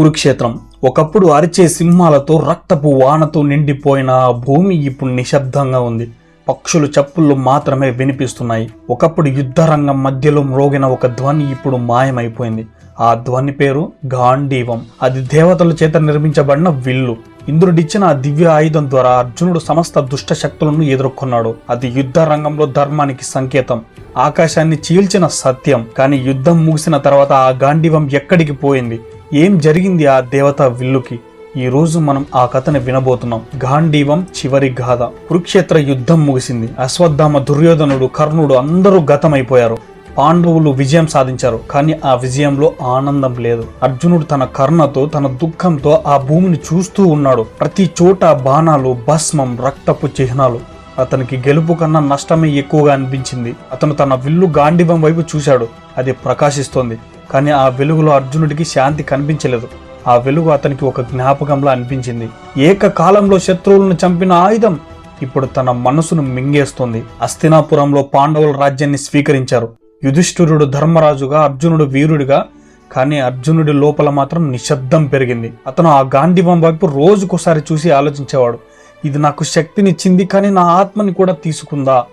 కురుక్షేత్రం. ఒకప్పుడు అరిచే సింహాలతో రక్తపు వానతో నిండిపోయిన ఆ భూమి ఇప్పుడు నిశ్శబ్దంగా ఉంది. పక్షులు చప్పుళ్ళు మాత్రమే వినిపిస్తున్నాయి. ఒకప్పుడు యుద్ధ రంగం మధ్యలో మ్రోగిన ఒక ధ్వని ఇప్పుడు మాయమైపోయింది. ఆ ధ్వని పేరు గాంధీవం. అది దేవతల చేత నిర్మించబడిన విల్లు. ఇంద్రుడిచ్చిన ఆ దివ్య ఆయుధం ద్వారా అర్జునుడు సమస్త దుష్ట శక్తులను ఎదుర్కొన్నాడు. అది యుద్ధ రంగంలో ధర్మానికి సంకేతం. ఆకాశాన్ని చీల్చిన సత్యం. కానీ యుద్ధం ముగిసిన తర్వాత ఆ గాంధీవం ఎక్కడికి పోయింది? ఏం జరిగింది ఆ దేవత విల్లుకి? ఈ రోజు మనం ఆ కథని వినబోతున్నాం. గాంధీవం చివరి గాథ. కురుక్షేత్ర యుద్ధం ముగిసింది. అశ్వత్థామ దుర్యోధనుడు కర్ణుడు అందరూ గతమైపోయారు. పాండవులు విజయం సాధించారు. కానీ ఆ విజయంలో ఆనందం లేదు. అర్జునుడు తన కర్ణతో తన దుఃఖంతో ఆ భూమిని చూస్తూ ఉన్నాడు. ప్రతి చోట బాణాలు భస్మం రక్తపు చిహ్నాలు. అతనికి గెలుపు కన్నా నష్టమే ఎక్కువగా అనిపించింది. అతను తన విల్లు గాంధీవం వైపు చూశాడు. అది ప్రకాశిస్తోంది. కానీ ఆ వెలుగులో అర్జునుడికి శాంతి కనిపించలేదు. ఆ వెలుగు అతనికి ఒక జ్ఞాపకంలా అనిపించింది. ఏకకాలంలో శత్రువులను చంపిన ఆయుధం ఇప్పుడు తన మనసును మింగేస్తుంది. అస్థినాపురంలో పాండవుల రాజ్యాన్ని స్వీకరించారు. యుధిష్ఠిరుడు ధర్మరాజుగా అర్జునుడు వీరుడిగా కానీ అర్జునుడి లోపల మాత్రం నిశ్శబ్దం పెరిగింది. అతను ఆ గాంధీవం వైపు రోజుకోసారి చూసి ఆలోచించేవాడు. ఇది నాకు శక్తినిచ్చింది కానీ నా ఆత్మని కూడా తీసుకుందా?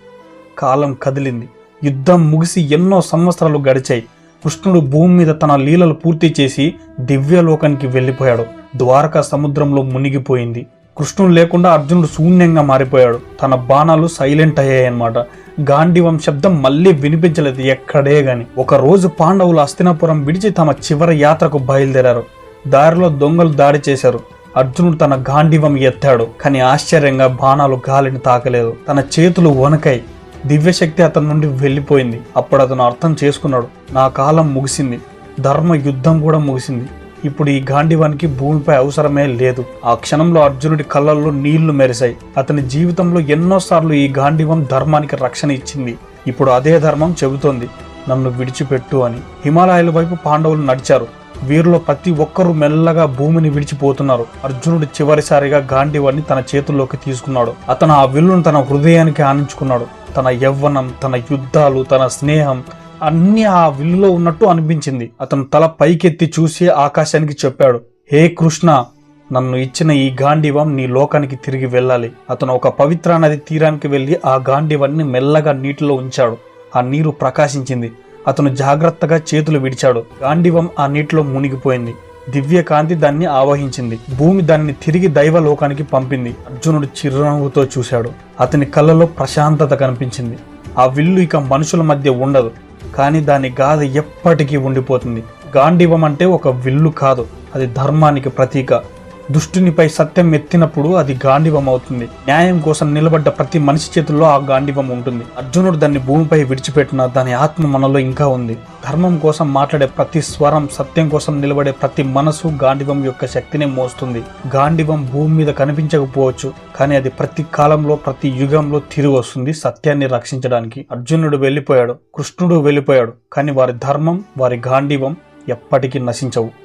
కాలం కదిలింది. యుద్ధం ముగిసి ఎన్నో సంవత్సరాలు గడిచాయి. కృష్ణుడు భూమి మీద తన లీలలు పూర్తి చేసి దివ్యలోకానికి వెళ్ళిపోయాడు. ద్వారకా సముద్రంలో మునిగిపోయింది. కృష్ణుడు లేకుండా అర్జునుడు శూన్యంగా మారిపోయాడు. తన బాణాలు సైలెంట్ అయ్యాయన్నమాట. గాంధీవం శబ్దం మళ్ళీ వినిపించలేదు ఎక్కడే గాని. ఒకరోజు పాండవులు అస్తినాపురం విడిచి తమ చివరి యాత్రకు బయలుదేరారు. దారిలో దొంగలు దాడి చేశారు. అర్జునుడు తన గాంధీవం ఎత్తాడు కానీ ఆశ్చర్యంగా బాణాలు గాలిని తాకలేదు. తన చేతులు వనకాయి దివ్యశక్తి అతని నుండి వెళ్ళిపోయింది. అప్పుడు అతను అర్థం చేసుకున్నాడు నా కాలం ముగిసింది ధర్మ యుద్ధం కూడా ముగిసింది. ఇప్పుడు ఈ గాంధీవానికి భూమిపై అవసరమే లేదు. ఆ క్షణంలో అర్జునుడి కళ్ళల్లో నీళ్ళు మెరిశాయి. అతని జీవితంలో ఎన్నోసార్లు ఈ గాంధీవం ధర్మానికి రక్షణ ఇచ్చింది. ఇప్పుడు అదే ధర్మం చెబుతోంది నన్ను విడిచిపెట్టు అని. హిమాలయాల వైపు పాండవులు నడిచారు. వీరిలో ప్రతి ఒక్కరూ మెల్లగా భూమిని విడిచిపోతున్నారు. అర్జునుడు చివరిసారిగా గాంధీవాన్ని తన చేతుల్లోకి తీసుకున్నాడు. అతను ఆ విల్లును తన హృదయానికి ఆనించుకున్నాడు. తన యవ్వనం తన యుద్ధాలు తన స్నేహం అన్ని ఆ విల్లులో ఉన్నట్టు అనిపించింది. అతను తల పైకెత్తి చూసి ఆకాశానికి చెప్పాడు హే కృష్ణ నన్ను ఇచ్చిన ఈ గాంధీవం నీ లోకానికి తిరిగి వెళ్ళాలి. అతను ఒక పవిత్ర నది తీరానికి వెళ్ళి ఆ గాంధీవాన్ని మెల్లగా నీటిలో ఉంచాడు. ఆ నీరు ప్రకాశించింది. అతను జాగ్రత్తగా చేతులు విడిచాడు. గాండివం ఆ నీటిలో మునిగిపోయింది. దివ్య కాంతి దాన్ని ఆవహించింది. భూమి దాన్ని తిరిగి దైవ లోకానికి పంపింది. అర్జునుడు చిరునవ్వుతో చూశాడు. అతని కళ్ళలో ప్రశాంతత కనిపించింది. ఆ విల్లు ఇక మనుషుల మధ్య ఉండదు. కానీ దాని గాథ ఎప్పటికీ ఉండిపోతుంది. గాంధీవం అంటే ఒక విల్లు కాదు. అది ధర్మానికి ప్రతీక. దుష్టునిపై సత్యం ఎత్తినప్పుడు అది గాంధీవం అవుతుంది న్యాయం కోసం నిలబడ్డ ప్రతి మనిషి చేతుల్లో ఆ గాంధీవం ఉంటుంది. అర్జునుడు దాన్ని భూమిపై విడిచిపెట్టిన దాని ఆత్మ మనలో ఇంకా ఉంది. ధర్మం కోసం మాట్లాడే ప్రతి స్వరం సత్యం కోసం నిలబడే ప్రతి మనసు గాంధీవం యొక్క శక్తిని మోస్తుంది. గాంధీవం భూమి మీద కనిపించకపోవచ్చు కానీ అది ప్రతి కాలంలో ప్రతి యుగంలో తిరిగి వస్తుంది సత్యాన్ని రక్షించడానికి. అర్జునుడు వెళ్ళిపోయాడు కృష్ణుడు వెళ్ళిపోయాడు కానీ వారి ధర్మం వారి గాంధీవం ఎప్పటికీ నశించవు.